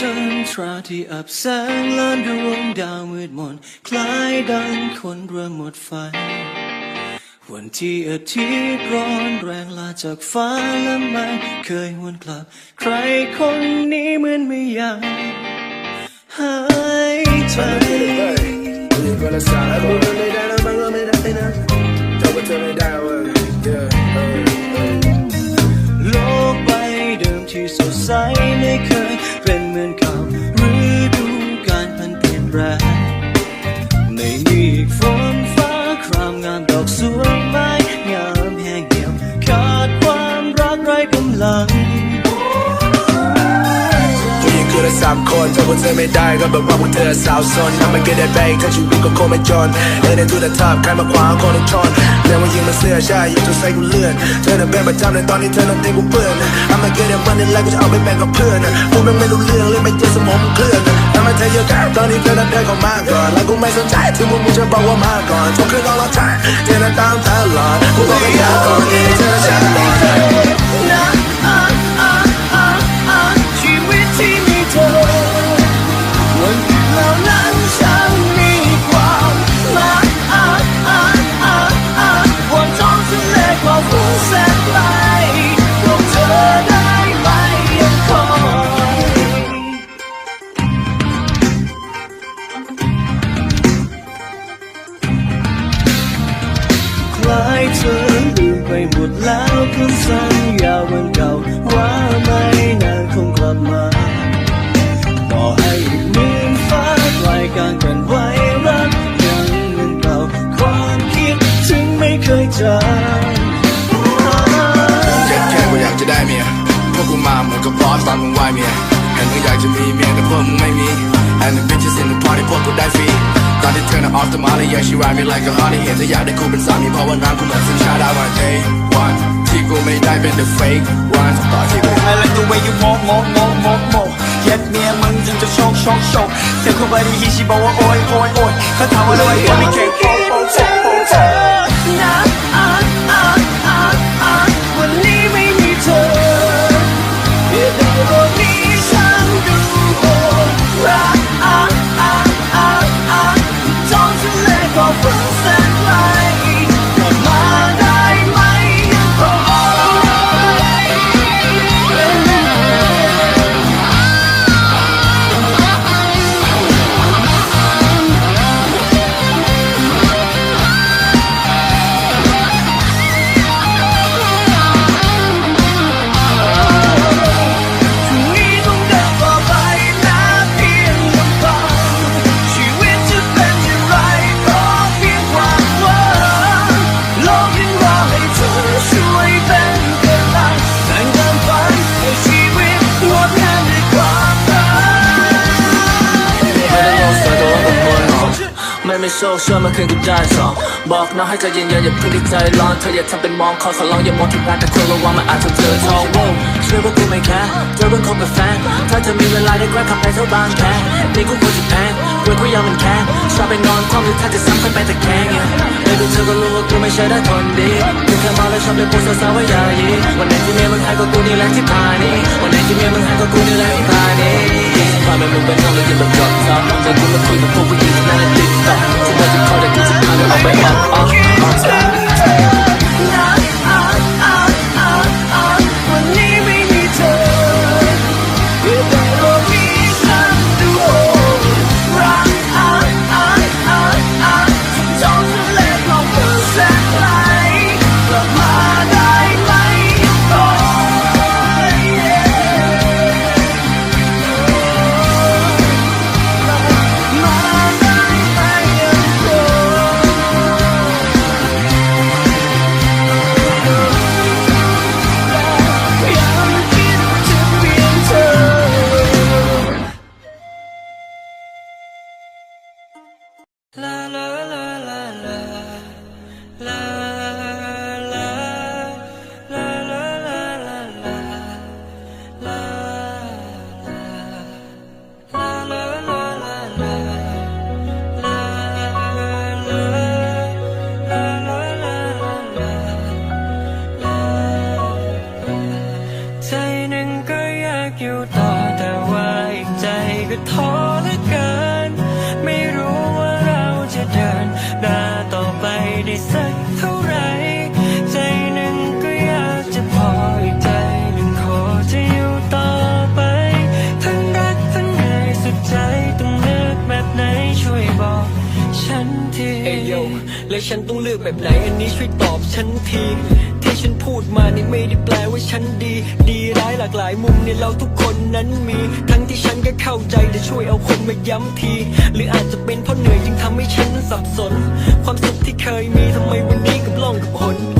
จันทราที่อับแสงล้านดวงดาวมืดมน คล้ายดังคนเริ่มหมดไฟ วันที่อาทิตย์ร้อนแรงลาจากฟ้าและไม่เคยหวนกลับ ใครคนนี้เหมือนไม่อยากหายใจ คือได้สามคนเธอพูดเธอไม่ได้ก็แบบว่าพวกเธอสาวซนทำไม่เกิดได้แบงถ้าชีวิตก็คงไม่จนเอ็นทูเดอะท็อปใครมาขวางคนทุกชนเรื่องว่ายิงมันเสื้อใช่ยิงจนใส่กูเลือนเธอน่ะเป็นประจำในตอนนี้เธอนั้นเต็มกูเปื้อนทำไม่เกิดได้มันในี่แล้วก็จะเอาไปแบ่งกับเพื่อนพูดมันไม่รู้เรื่องเลยไม่เจอสมองเคลื่อนทำไมเธอเยอะแค่ตอนนี้เธอนั้นเดินเข้ามาก่อนแล้วกูไม่สนใจถึงมึงมึงจะบอกว่ามาก่อนทุกคืนต้องรอใจเธอนั้นตามตลอดกูบอกให้ยาก่อนนี่เธอฉันก่อนนะอะอ่ ออฟตมาเลย yeah she ride me like a honey เห็นเธออยากได้กูเป็นสามีเพราะว่าน้ำกูเหมือนสัญชาติ I want day one ที่กูไม่ได้เป็น the fake one ต่อที่กู I like the way you move, move, move, move, move เย็ดเมียมึงจนจะโชกโชกโชกเสียงคุณบดีฮีชีบ โชคช่วยมาคืนกูได้สองบอกน้องให้ใจเย็นๆอย่าเพิ่งดีใจร้อนเธออย่าทำเป็นมองขอขอร้องอย่ามองที่แพ้แต่ควรระวังมันอาจจะเจอท้องว้เชื่อว่ากูไม่แคร์เธอเพิ่งคบกับแฟนถ้าเธอมีเวลาได้แกล้ขับไปเท่าบางแคนี่กูควรจะแพง กลัวกูยังมันแค้นชอบไปนอนคว่ำหรือถ้าจะซ้ำค่อยไปตะแคงเนี่ยไม่ดูเธอก็รู้ว่ากูไม่ใช่ได้คนดีกูแค่เมาแล้วชอบเลยพูดสาวๆว่าอย่ายีวันไหนที่เมียมึงหายก็กูนี่แหละที่พานี่วันไหนที่เมียมึงหายก็กูนี่แหละที่พานี่ความเป็นมึงเป็นน้องเลยยังแบบจอดซับใจกูมาคุยกับพวกผู้หญิงที่นั่นในติ๊กต็อกที่ว่าจะคอยแต่กูจะพาเธอออกไปออกออกออก และฉันต้องเลือกแบบไหนอันนี้ช่วยตอบฉันทีที่ฉันพูดมานี่ไม่ได้แปลว่าฉันดี ดีร้ายหลากหลายมุมในี่เราทุกคนนั้นมี ทั้งที่ฉันก็เข้าใจแต่ช่วยเอาคนมาย้ำที หรืออาจจะเป็นเพราะเหนื่อยจึงทำให้ฉันนั้นสับสน ความสุขที่เคยมีทำไมวันนี้กับล่องกับหน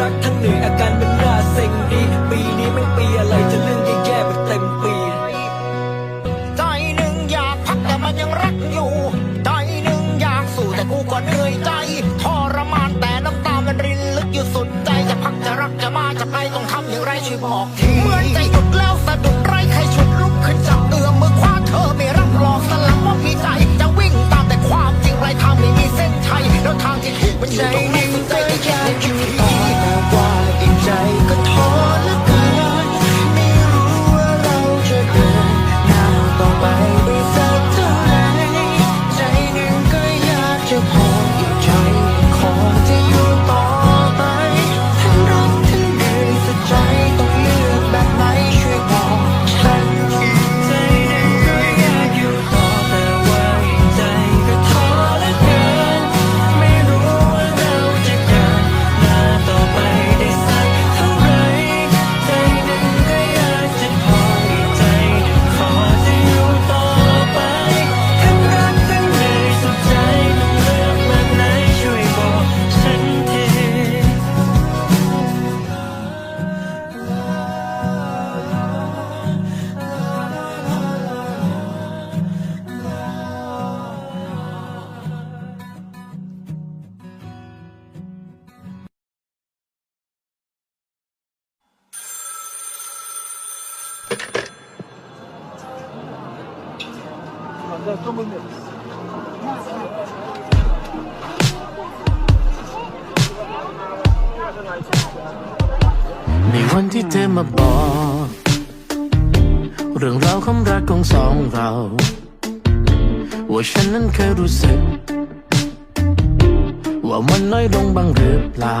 รักทั้งเหนื่อยอาการมัน ในวันที่เธอมาบอก เรื่องราวความรักของสองเรา ว่าฉันนั้นเคยรู้สึก ว่ามันน้อยลงบ้างหรือเปล่า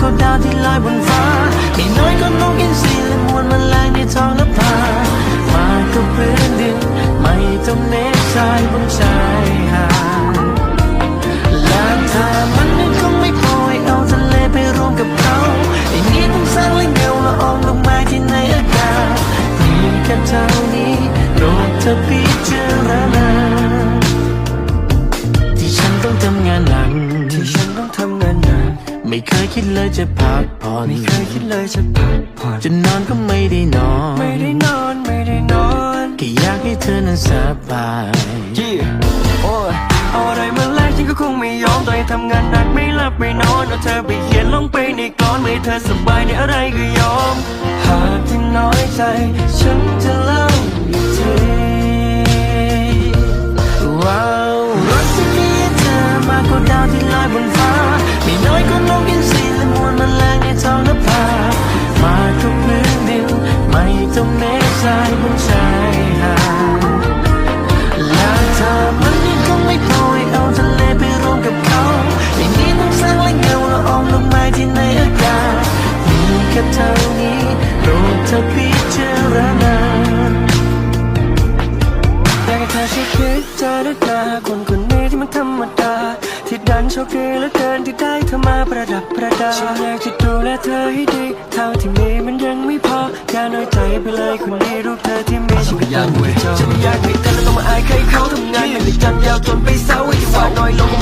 อมากกว่าดาวที่ลอยบนฟ้า ให้เธอนั้นสบายยี่โอ้ยเอาอะไรมาแลกฉันก็คงไม่ยอมตัวเองทำงานหนักไม่หลับไม่นอนเอาเธอไปเขียนลงไปในกลอนไม่ให้เธอสบายในอะไรก็ยอม หากที่น้อยใจ ฉันจะเล่าอีกทีว้าวรถที่มีเธอมากกว่าดาวที่ลอยบนฟ้าไม่น้อยก็นกอินทรีและมวลแมลงในท้องนภามาทุกพื้นดินไม่ต้องเมฆทรายบนชายหา เธอให้ดี เท่าที่มีมันยังไม่พออย่าน้อยใจไปเลยคนนี้รู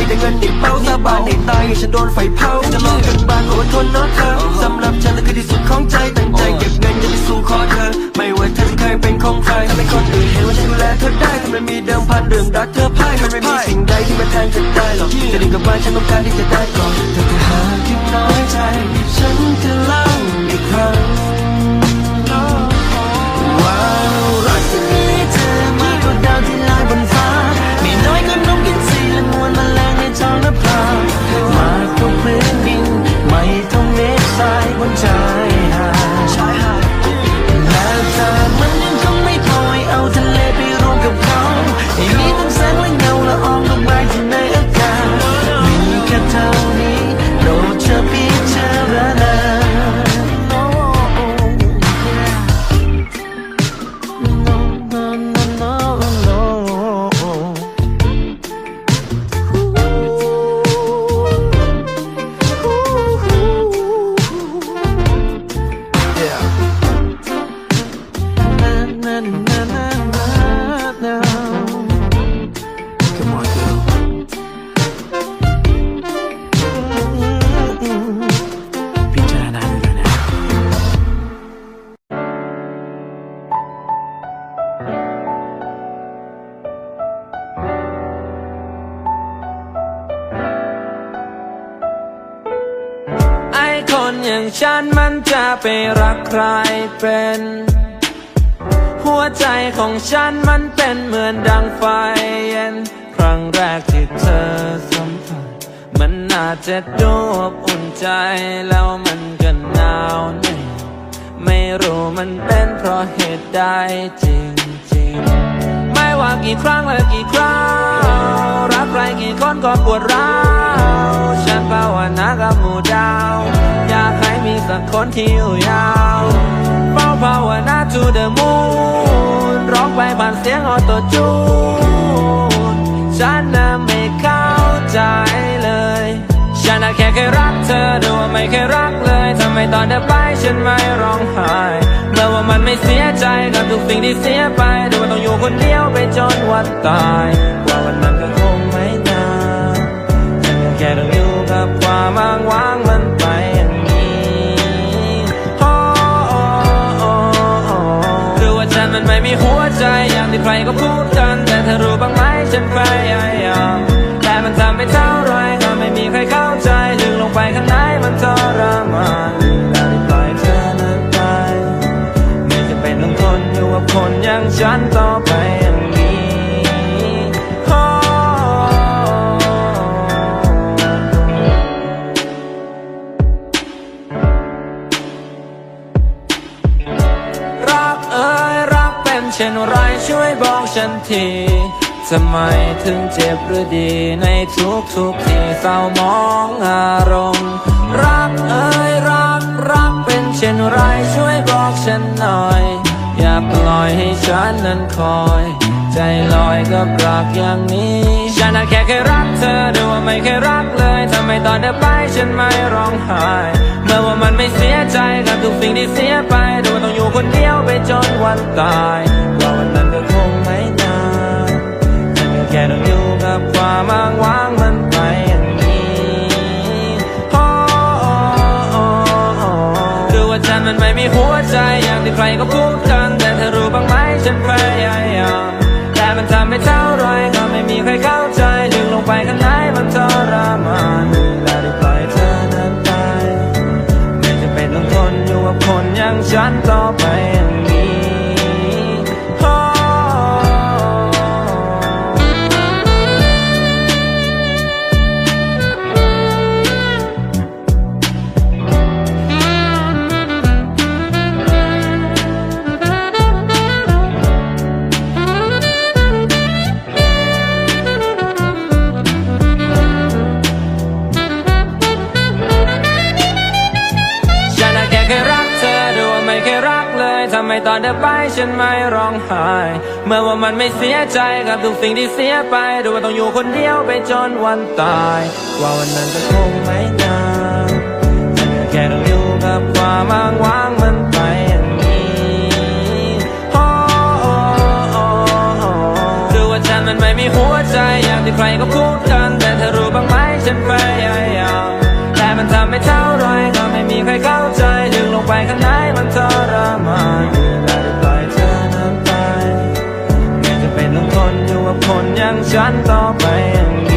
แต่เงินในเป้าสาบานในตายให้ฉันโดนไฟเผาจะลองกันบ้านอดทนเนาะเธอสำหรับฉันแล้วคือที่สุดของใจตั้งใจเก็บเงินจะไปสู่ขอเธอ ไม่ว่าเธอจะเคยเป็นของใครทำให้คนอื่นเห็นว่าฉันดูแลเธอได้ทำไมมีเดิมพันเรื่องรักเธอพ่ายมันไม่มีสิ่งใดที่มาแทนเธอได้หรอกจะดึงกลับบ้านฉันต้องการที่จะได้ก่อนแต่ถ้าหากยังน้อยใจฉันจะลา ทรายบนชา ไปรักใครเป็น หัวใจของฉันมันเป็นเหมือนดังไฟเย็น ครั้งแรกที่เธอสัมผัส มันน่าจะดูอบอุ่นใจแล้วมันก็หนาวเหน่อยไม่รู้มันเป็นเพราะเหตุใดจริงๆ ไม่ว่ากี่ครั้งและกี่คราวรักใครกี่คนก็ปวดร้าวฉันภาวนากับหมู่ดาว สักคนที่อยู่ยาวเฝ้าภาวนา to the moon ร้องไปผ่านเสียงออโตจูนฉันน่ะไม่เข้าใจเลย ฉันน่ะแค่เคยรักเธอดูว่าไม่เคยรักเลยทำไมตอนเธอไปฉันไม่ร้องไห้เมื่อว่ามันไม่เสียใจกับทุกสิ่งที่เสียไปดูว่าต้องอยู่คนเดียวไปจนวันตายว่าวันนั้นก็ รก็พูดกัน แต่เธอรู้บ้างไหมฉันพยายามแต่มันทำไม่เท่าไรก็ไม่มีใครเข้าใจลึกลงไปข้างในมันทร บอกฉันทีทำไมถึงเจ็บหรือดี ในทุกทุกๆที่เศร้ามองอารมณ์ รักเอ้ยรักรักเป็นเช่นไรช่วยบอกฉันหน่อย อย่าปล่อยให้ฉันนั้นคอย ใจลอยกับรักอย่างนี้ ฉันน่ะแค่เคยรักเธอดูว่าไม่เคยรักเลยทำไมตอนเธอไปฉันไม่ร้องไห้เมื่อว่ามันไม่เสียใจกับทุกสิ่งที่เสียไปดูว่าต้องอยู่คนเดียวไปจนวันตายว่าวัน แค่ต้องอยู่กับความอ้างว้างมันไปอย่างนี้โอ้คือว่าฉันมันไม่มีหัวใจอย่างที่ใครก็พูดกัน แต่เธอรู้บ้างไหมฉันพยายามแต่มันทำไม่เท่าไรก็ไม่มีใครเข้าใจลึกลงไปข้างในมันทรมาน ตอนเธอไปฉันไม่ร้องไห้ เมื่อว่ามันไม่เสียใจกับทุกสิ่งที่เสียไปดูว่าต้องอยู่คนเดียวไปจนวันตาย ว่าวันนั้นจะคงไม่นานแค่ต้องอยู่กับความอ้างว้างมันไปอย่างนี้โอ้โอ้โอ้โอ้ดูว่าฉันมันไม่มีหัวใจอย่างที่ใครก็พูดกัน แต่เธอรู้บ้างไหมฉันพยายามแต่มันทำไม่เท่าไรก็ไม่มีใครเข้าใจ ดึงลงไปข้างในมันทรมาน คนอย่างฉันต่อไปอย่าง